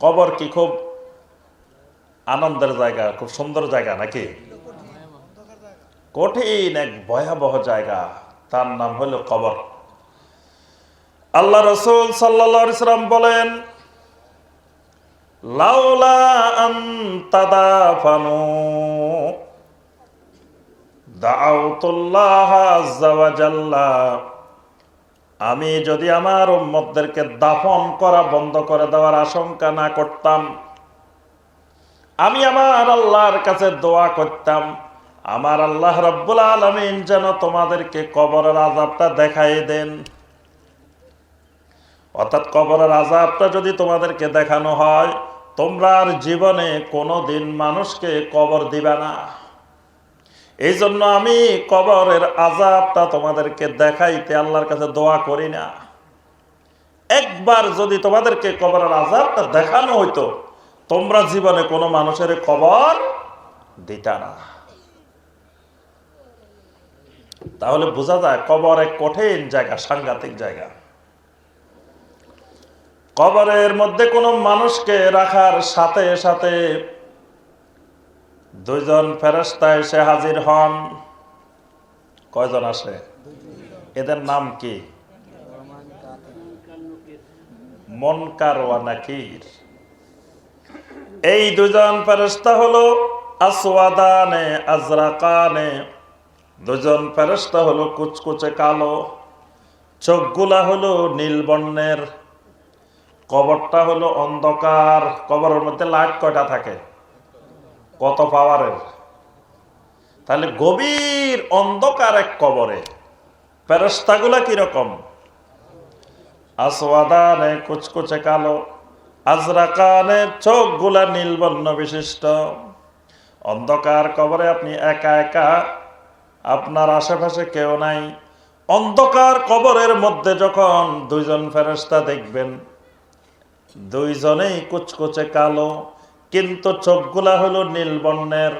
কবর কি খুব আনন্দের জায়গা, খুব সুন্দর জায়গা নাকি? কঠিন এক ভয়াবহ জায়গা, তার নাম হলো কবর। আল্লাহ রসুল সাল্লাম বলেন, লাউলা দাউতুল্লাহ আমি যদি আমার উম্মতদেরকে দাফন করা বন্ধ করে দেওয়ার আশঙ্কা না করতাম, আমি আমার আল্লাহর কাছে দোয়া করতাম, আমার আল্লাহ রব্বুল আলমিন যেন তোমাদেরকে কবরের আজাবটা দেখাই দেন। অর্থাৎ কবরের আজাবটা যদি তোমাদেরকে দেখানো হয় তোমরা আর জীবনে কোনো দিন মানুষকে কবর দিবে না। এই জন্য আমি কবরের আজাবটা তোমাদেরকে দেখাইতে আল্লাহর কাছে দোয়া করি না। একবার যদি তোমাদেরকে কবরের আজাবটা দেখানো হইতো, তোমরা জীবনে কোনো মানুষের কবর দিতা না। তাহলে বোঝা যায় কবর এক কঠিন জায়গা, সাংঘাতিক জায়গা। কবরের মধ্যে কোনো মানুষকে রাখার সাথে সাথে দুইজন ফেরস্তা এসে হাজির হন। কয়জন আসে? এদের নাম কি? মনকার ওয়া নাকির এই দুজন ফেরস্তা হলো আসওয়াদানে, আজরাকানে। দুজন ফেরস্তা হলো কুচকুচে কালো। চোখগুলা হলো নীল বর্ণের। কবরটা হলো অন্ধকার। কবরের মধ্যে লাইট কয়টা থাকে? কত পাওয়ারের? তাহলে গভীর অন্ধকার এক কবরে। ফেরস্তাগুলা কীরকম আসওয়াদানে কুচকুচে কালো, আজরাকানে চোখগুলা নীলবর্ণ বিশিষ্ট। অন্ধকার কবরে আপনি একা একা, আপনার আশেপাশে কেউ নাই। অন্ধকার কবরের মধ্যে যখন দুইজন ফেরস্তা দেখবেন, দুইজনেই কুচকুচে কালো কিন্তু চোখগুলা হলো নীলবর্ণের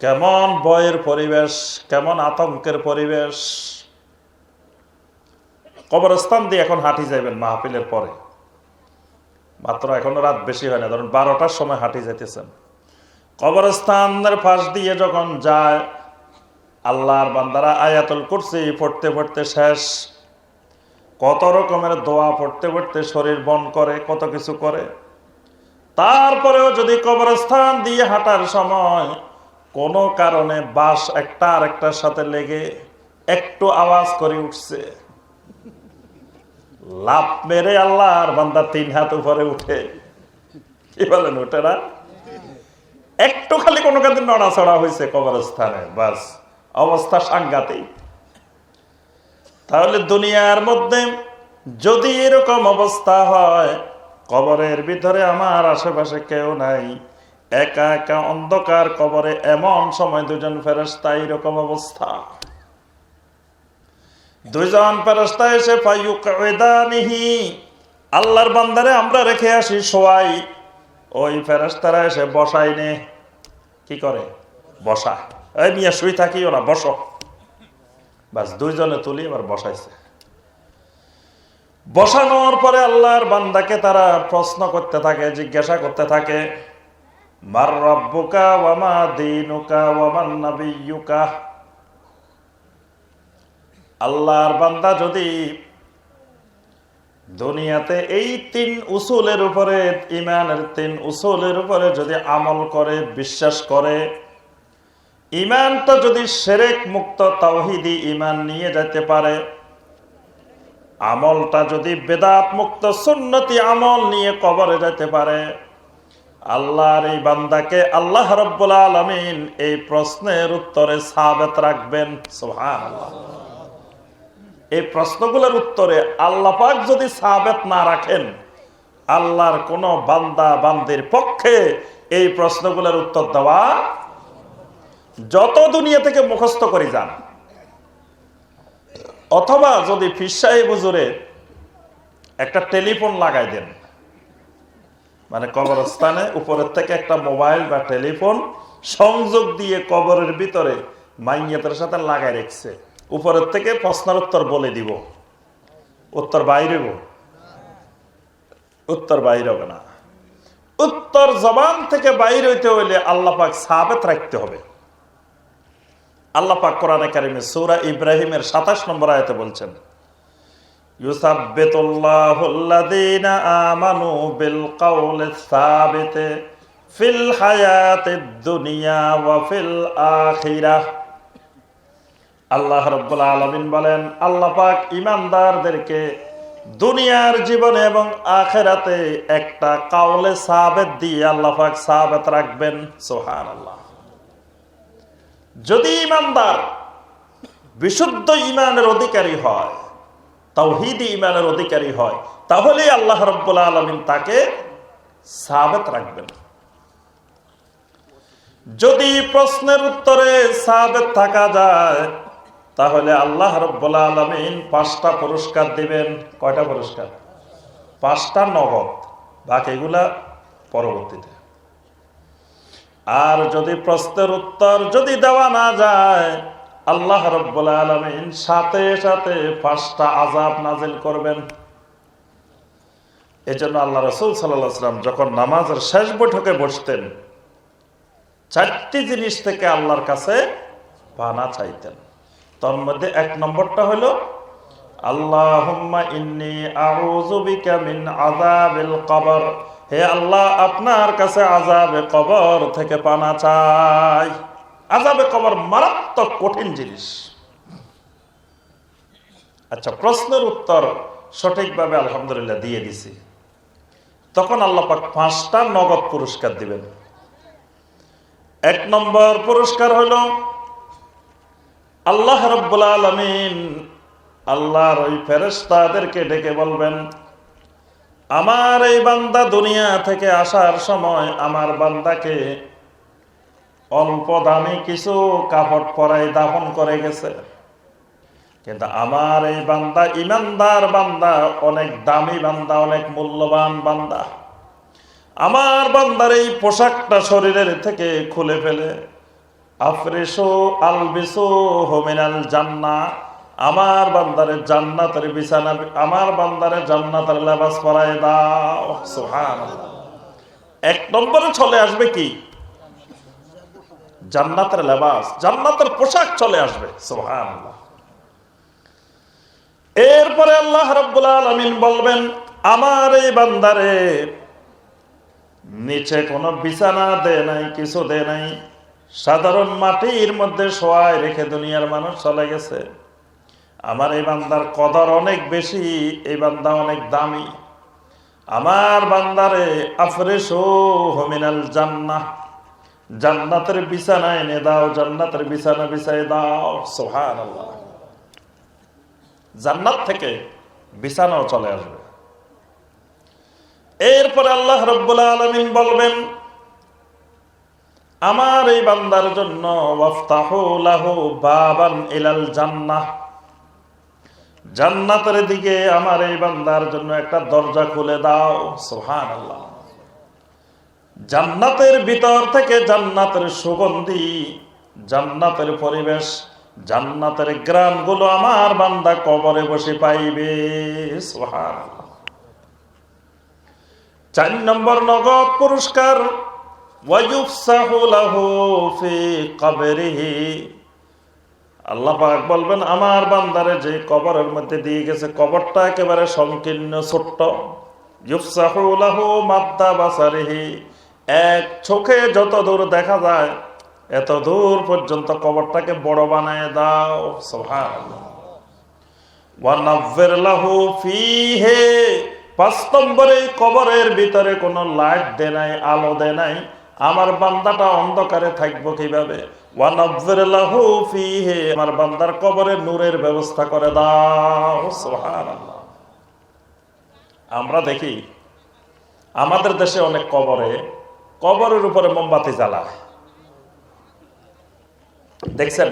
কেমন বয়ের পরিবেশ, কেমন আতঙ্কের পরিবেশ। কবরস্থান দিয়ে এখন হাঁটি যাবেন মাহফিলের পরে। মাত্র এখনও রাত বেশি হয় না, ধরুন বারোটার সময় হাঁটি যেতেছেন কবরস্থানের পাশ দিয়ে যখন যায়, আল্লাহর বান্দারা আয়াতুল কুরসি পড়তে পড়তে শেষ। কত রকমের দোয়া পড়তে পড়তে শরীর বন করে, কত কিছু করে। তারপরেও যদি কবরস্থান দিয়ে হাঁটার সময় কোনো কারণে বাস একটা আর একটার সাথে লেগে একটু আওয়াজ করে উঠছে লাভ মেরে আল্লাহর বান্দা তিন হাত উপরে উঠে। কি বলেন, উঠে না? একটু খালি কোনো কাদিন নড়াচড়া হয়েছে কবরস্থানে, বাস। অবস্থা সাংঘাতিক। তাহলে দুনিয়ার মধ্যে যদি এরকম অবস্থা হয় কবরের ভিতরে আমার আশেপাশে কেউ নাই। একা একা অন্ধকার কবরে এমন সময় দুজন ফেরস্তা এরকম অবস্থা। দুইজন ফেরস্তা এসে ফাইয়ুকানিহি আল্লাহর বান্দারে আমরা রেখে আসি সবাই ওই ফেরস্তারা এসে বসাই নে। কি করে? বসা। এই মিয়া শুই থাকি ওরা, বসো। বাস দুইজনে তুলি, এবার বসাইছে। বসানোর পরে আল্লাহর বান্দাকে তারা প্রশ্ন করতে থাকে, জিজ্ঞাসা করতে থাকে ওয়ামা আল্লাহর বান্দা যদি দুনিয়াতে এই তিন উসুলের উপরে ইমানের তিন উসুলের উপরে যদি আমল করে, বিশ্বাস করে ইমানটা যদি সেরেক মুক্ত তাওহিদি ইমান নিয়ে যেতে পারে আমলটা যদি বেদাত মুক্ত সুন্নতি আমল নিয়ে কবরে যেতে পারে, আল্লাহর এই বান্দাকে আল্লাহ রব্বুল আলমিন এই প্রশ্নের উত্তরে সাবেত রাখবেন। এই প্রশ্নগুলোর উত্তরে আল্লাহ পাক যদি সাবেত না রাখেন, আল্লাহর কোন বান্দা বান্দির পক্ষে এই প্রশ্নগুলোর উত্তর দেওয়া, যত দুনিয়া থেকে মুখস্থ করে যান অথবা যদি ফিসাই বুজুরে একটা টেলিফোন লাগাই দেন মানে কবরস্থানে, উপরের থেকে একটা মোবাইল বা টেলিফোন সংযোগ দিয়ে কবরের ভিতরে মাইয়াতের সাথে লাগাই রেখছে, উপরের থেকে প্রশ্নের উত্তর বলে দিব। উত্তর বাইরে উত্তর বাইরে হবে না। উত্তর জবান থেকে বাইরে হইতে হইলে আল্লাহ পাক সাবেত রাখতে হবে। আল্লাহ পাক কোরআনে কারিমে সূরা ইব্রাহিমের 27 নম্বর আয়াতে বলছেন আমানু বিল ফিল দুনিয়া ওয়া ফিল আখিরাহ আল্লাহ রাব্বুল আলামিন বলেন, আল্লাহ পাক ঈমানদারদেরকে দুনিয়ার জীবনে এবং আখেরাতে একটা কাউলে সাবেত দিয়ে আল্লাহ পাক সাবেত রাখবেন। সুবহানাল্লাহ। যদি ইমানদার বিশুদ্ধ ইমানের অধিকারী হয় তাওহিদি ইমানের অধিকারী হয় তাহলে আল্লাহ রব্বুল আলমিন তাকে সাবেত রাখবেন। যদি প্রশ্নের উত্তরে সাবেত থাকা যায়, তাহলে আল্লাহ রব্বুল আলমিন পাঁচটা পুরস্কার দিবেন। কয়টা পুরস্কার? পাঁচটা নগদ। বাকিগুলা পরবর্তীতে। আর যদি প্রশ্নের উত্তর যদি দেওয়া না যায়, আল্লাহ রব্বুল আলমিন সাথে সাথে পাঁচটা আজাব নাজিল করবেন। এই জন্য আল্লাহ রসুল সাল্লাম যখন নামাজের শেষ বৈঠকে বসতেন, চারটি জিনিস থেকে আল্লাহর কাছে পানা চাইতেন। তার মধ্যে এক নম্বরটা হলো, আল্লাহুম্মা ইন্নি আউযু বিকা মিন আযাবিল কবর। হে আল্লাহ, আপনার কাছে আযাবে কবর থেকে পানা চাই। আযাবে কবর মারাত্মক কঠিন জিনিস। আচ্ছা প্রশ্নের উত্তর সঠিকভাবে আলহামদুলিল্লাহ দিয়ে দিছি। তখন আল্লাহ পাক পাঁচটা নগদ পুরস্কার দিবেন। এক নম্বর পুরস্কার হলো, আল্লাহ রব্বুল আলমিন আল্লাহর ওই ফেরেস্তাদেরকে ডেকে বলবেন আমার এই বান্দা দুনিয়া থেকে আসার সময় আমার বান্দাকে অল্প দামি কিছু কাপড় পরাই দাফন করে গেছে। কিন্তু আমার এই বান্দা ইমানদার বান্দা, অনেক দামি বান্দা, অনেক মূল্যবান বান্দা। আমার বান্দার এই পোশাকটা শরীরের থেকে খুলে ফেলে। আফরেশো আলবিসো হোমিনাল জান্না আমার বান্দারে জান্নাতের বিছানা, আমার বান্দারে জান্নাতের লেবাস পরায় দাও। সুবহানাল্লাহ। এক নম্বরে চলে আসবে কি? জান্নাতের লেবাস, জান্নাতের পোশাক চলে আসবে। সুবহানাল্লাহ। এরপরে আল্লাহ রাব্বুল আলামিন বলবেন, আমার এই বান্দারে নিচে কোনো বিছানা দে নাই, কিছু দে নাই। সাধারণ মাটির মধ্যে শোয়ায় রেখে দুনিয়ার মানুষ চলে গেছে। আমার এই বান্দার কদর অনেক বেশি, এই বান্দা অনেক দামি। আমার বান্দারে আফরেশো হমিনাল জান্নাহ। জান্নাতের বিছানা এনে দাও, জান্নাতের বিছানা বিছাই দাও। সোহান জান্নাত থেকে বিছানাও চলে আসবে। এরপরে আল্লাহ রব্বুল আলমিন বলবেন, আমার এই বান্দার জন্য বাবান ইলাল জান্নাহ। জান্নাতের দিকে আমার এই বান্দার জন্য একটা দরজা খুলে দাও সোহান আল্লাহ জান্নাতের ভিতর থেকে জান্নাতের সুগন্ধি, জান্নাতের পরিবেশ, জান্নাতের গ্রামগুলো আমার বান্দা কবরে বসে পাইবে সোহান চার নম্বর নগদ পুরস্কার আল্লাহ বলবেন, আমার বান্দারে যে কবরের মধ্যে দিয়ে গেছে, কবরটা একেবারে সংকীর্ণ, ছোট্ট। এক চোখে যত দূর দেখা যায়, এত দূর পর্যন্ত কবরটাকে বড় বানায় দাও। পাঁচ নম্বরে কবরের ভিতরে কোনো লাইট দে নাই, আলো দে নাই। আমার বান্দাটা অন্ধকারে থাকব কীভাবে? আমার বান্দার কবরে নূরের ব্যবস্থা করে দাও আমরা দেখি, আমাদের দেশে অনেক কবরে, কবরের উপরে মোমবাতি জ্বালা দেখছেন?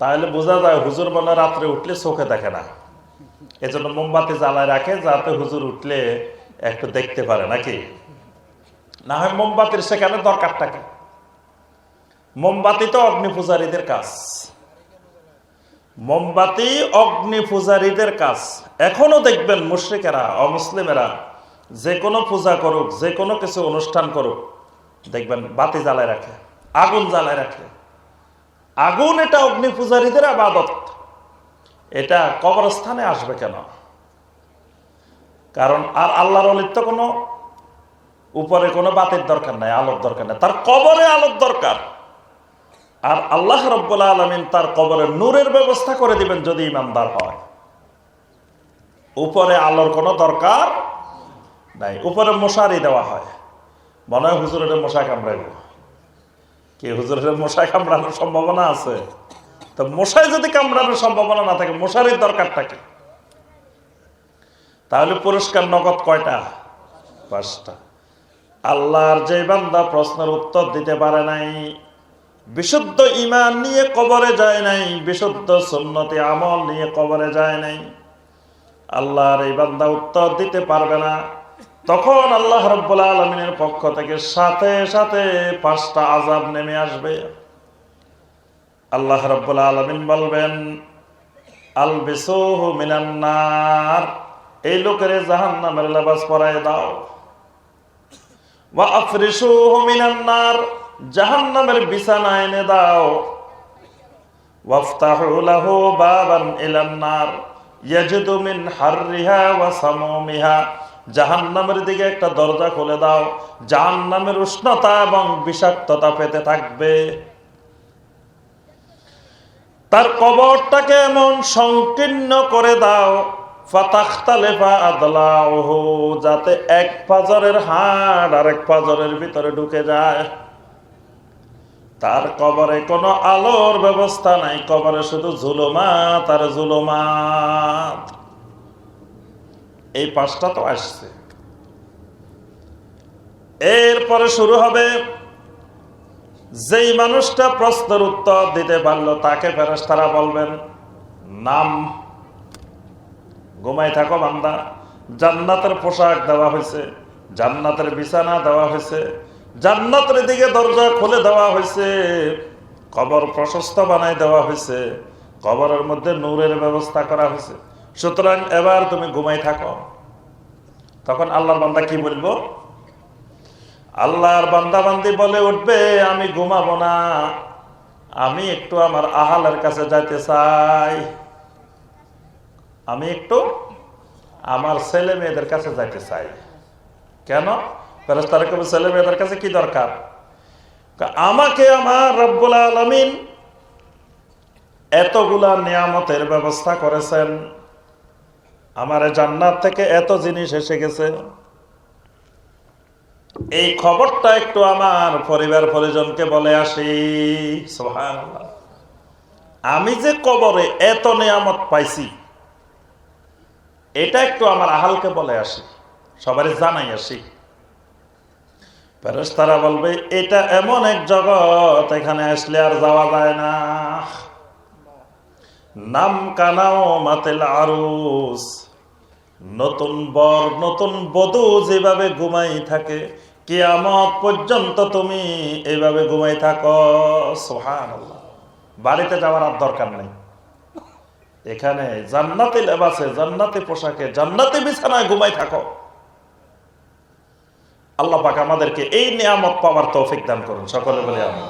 তাহলে বোঝা যায় হুজুর মনে রাত্রে উঠলে চোখে দেখে না। এজন্য মোমবাতি জ্বালায় রাখে, যাতে হুজুর উঠলে একটু দেখতে পারে, নাকি? না হয় মোমবাতির সেখানে দরকারটা কি? মোমবাতি তো অগ্নি পূজারীদের কাজ। মোমবাতি অগ্নি পূজারীদের কাজ। এখনও দেখবেন মুশ্রিকেরা, অমুসলিমেরা, যে কোনো পূজা করুক, যে কোনো কিছু অনুষ্ঠান করুক, দেখবেন বাতি জ্বালায় রাখে, আগুন জ্বালায় রাখে। আগুন এটা অগ্নি পূজারীদের আবাদত। এটা কবরস্থানে আসবে কেন? কারণ আর আল্লাহর অলির তো কোনো উপরে কোনো বাতির দরকার নাই, আলোর দরকার নাই। তার কবরে আলোর দরকার। আর আল্লাহ রব্বুল্লা আলমিন তার কবরে নূরের ব্যবস্থা করে দিবেন যদি ইমানদার হয়। উপরে আলোর কোনো দরকার নাই। উপরে মশারি দেওয়া হয়। মনে হয় হুজুরের মশা কামড়াইব। কি, হুজুরের মশাই কামড়ানোর সম্ভাবনা আছে? তো মশাই যদি কামড়ানোর সম্ভাবনা না থাকে, মশারির দরকারটা কি? তাহলে পুরস্কার নগদ কয়টা? পাঁচটা। আল্লাহর যে বান্দা প্রশ্নের উত্তর দিতে পারে নাই, বিশুদ্ধ ইমান নিয়ে কবরে যায় নাই, বিশুদ্ধ সুন্নতি আমল নিয়ে কবরে যায় নাই, আল্লাহর এই বান্দা উত্তর দিতে পারবে না। তখন আল্লাহ রব্বুল আলমিনের পক্ষ থেকে সাথে সাথে পাঁচটা আজাব নেমে আসবে। আল্লাহ রব্বুল আলমিন বলবেন আল মিনান্নার এই লোকের জাহান নামের লেবাস পরায় দাও। জাহান্নামের বিছানা এনে দাও। জাহান্নামের দিকে একটা দরজা খুলে দাও উষ্ণতা এবং বিষাক্ততা পেতে থাকবে। তার কবরটাকে এমন সংকীর্ণ করে দাও যাতে এক পাজরের হাড় আর এক পাজরের ভিতরে ঢুকে যায়। তার কবরে কোনো আলোর ব্যবস্থা নাই, কবরে শুধু জুলুমাত আর জুলুমাত এই পাঁচটা তো আসছে। এরপরে শুরু হবে, যেই মানুষটা প্রশ্নের উত্তর দিতে পারল, তাকে ফেরেশতারা বলবেন, নাম ঘুমাই থাকো বান্দা। জান্নাতের পোশাক দেওয়া হয়েছে, জান্নাতের বিছানা দেওয়া হয়েছে, জান্নাতের দিকে দরজা খুলে দেওয়া হয়েছে, কবর প্রশস্ত বানাই দেওয়া হয়েছে, কবরের মধ্যে নূরের ব্যবস্থা করা হয়েছে। সুতরাং এবার তুমি ঘুমাই থাকো। তখন আল্লাহর বান্দা কি বলব? আল্লাহর বান্দা বান্দি বলে উঠবে, আমি ঘুমাবো না। আমি একটু আমার আহালের কাছে যাইতে চাই। আমি একটু আমার ছেলে মেয়েদের কাছে যাইতে চাই। কেন? ছেলে মেয়েদের কাছে কি দরকার? আমাকে আমার রব্বুল আলমিন এতগুলা নিয়ামতের ব্যবস্থা করেছেন। আমার জান্নাত থেকে এত জিনিস এসে গেছে। এই খবরটা একটু আমার পরিবার পরিজনকে বলে আসি। আমি যে কবরে এত নিয়ামত পাইছি এটা একটু আমার আহালকে বলে আসি, সবারই জানাই আসি। ফেরেশতারা বলবে, এটা এমন এক জগৎ, এখানে আসলে আর যাওয়া যায় না। নাম কানাও মাতেল আরুস, নতুন বর, নতুন বধূ যেভাবে ঘুমাই থাকে, কিয়ামত পর্যন্ত তুমি এইভাবে ঘুমাই থাকো। সোহান বাড়িতে যাওয়ার আর দরকার নেই। এখানে জান্নাতি লেবাসে, জান্নাতি পোশাকে, জান্নাতি বিছানায় ঘুমাই থাকো। আল্লাহ পাক আমাদেরকে এই নিয়ামত পাওয়ার তৌফিক দান করুন, সকলে বলে আমি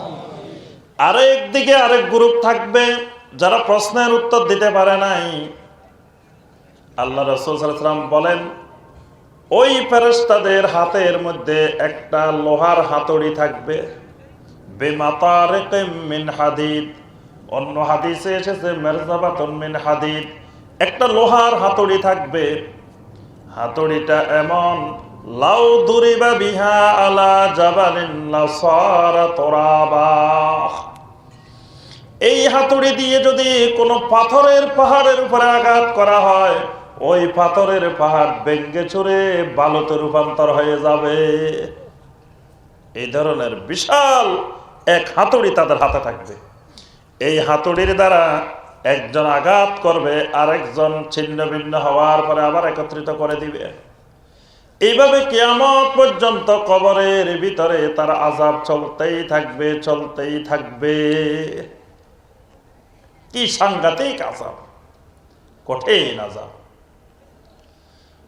আরেক দিকে আরেক গ্রুপ থাকবে, যারা প্রশ্নের উত্তর দিতে পারে নাই। আল্লাহ রসুল সাল্লাম বলেন, ওই ফেরেস্তাদের হাতের মধ্যে একটা লোহার হাতুড়ি থাকবে বেমাতার মিন অন্য হাদিসে এসেছে, মেরজাবাতন হাদিদ। একটা লোহার হাতুড়ি থাকবে। হাতুড়িটা এমন, লাউ দুরিবা বিহা আলা জাবালিন এই হাতুড়ি দিয়ে যদি কোনো পাথরের পাহাড়ের উপরে আঘাত করা হয়, ওই পাথরের পাহাড় ভেঙ্গে চুরে বালুতে রূপান্তর হয়ে যাবে। এই ধরনের বিশাল এক হাতুড়ি তাদের হাতে থাকবে। এই হাতুড়ির দ্বারা একজন আঘাত করবে, আরেকজন ছিন্ন ভিন্ন হওয়ার পরে আবার একত্রিত করে দিবে। এইভাবে কেয়ামত পর্যন্ত কবরের ভিতরে তার আজাব চলতেই থাকবে চলতেই থাকবে। কি সাংঘাতিক আজাব কঠিন আজাব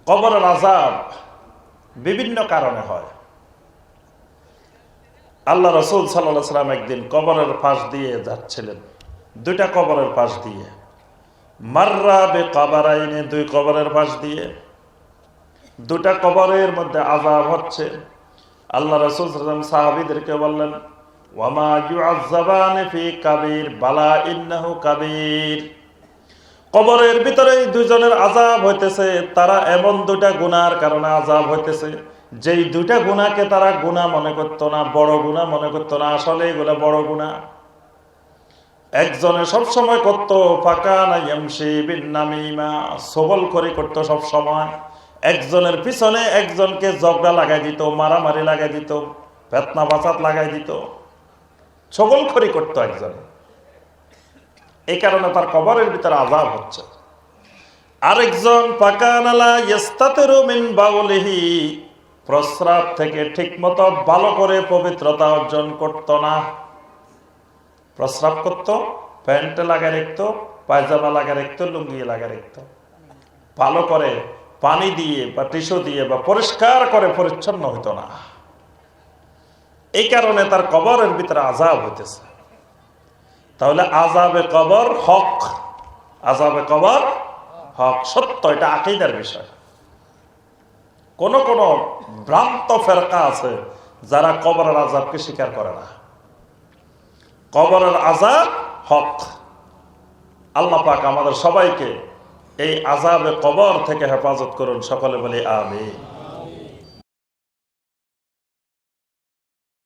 কবরের আজাব বিভিন্ন কারণে হয়। আল্লাহ রসুল সাল্লাহ সাল্লাম একদিন কবরের পাশ দিয়ে যাচ্ছিলেন। দুইটা কবরের পাশ দিয়ে। মাররা বে কবরাইনে দুই কবরের পাশ দিয়ে। দুটা কবরের মধ্যে আজাব হচ্ছে। আল্লাহ রসুল সাল্লাম সাহাবিদেরকে বললেন, ওয়ামা ইউআযাবানি ফি বালা ইন্নাহু কাবীর। কবরের ভিতরে দুজনের আজাব হইতেছে, তারা এমন দুটা গুনার কারণে আজাব হইতেছে। যেই দুইটা গুণাকে তারা গুণা মনে করতো না, বড় গুণা মনে করতো না, আসলে এগুলা বড় গুণা। একজনে সব সময় করতো, ফাঁকা না এমসি বিন্নামিমা সবল করে করতো সব সময়। একজনের পিছনে একজনকে জগড়া লাগাই দিত, মারামারি লাগাই দিত বেতনা বাচাত লাগাই দিত। ছগল খড়ি করতো একজনে। এই কারণে তার কবরের ভিতরে আজাব হচ্ছে। আরেকজন পাকানালা ইস্তাতেরু মিন বাউলিহি প্রস্রাব থেকে ঠিকমতো ভালো করে পবিত্রতা অর্জন করত না। প্রস্রাব করত, প্যান্টে লাগা রাখতো, পায়জামা লাগা রাখতো, লুঙ্গি লাগা রাখতো। ভালো করে পানি দিয়ে বা টিস্যু দিয়ে বা পরিষ্কার করে পরিচ্ছন্ন হইতো না। এই কারণে তার কবরের ভিতরে আজাব হইতেছে। তাহলে আজাবে কবর হক। আজাবে কবর হক। সত্য, এটা আকিদার বিষয়। কোন কোন ভ্রান্ত ফেরকা আছে যারা কবরের আজাবকে স্বীকার করে না। কবরের আজাব হক। আল্লাহ পাক আমাদের সবাইকে এই আজাবে কবর থেকে হেফাজত করুন। সকলে বলি আমি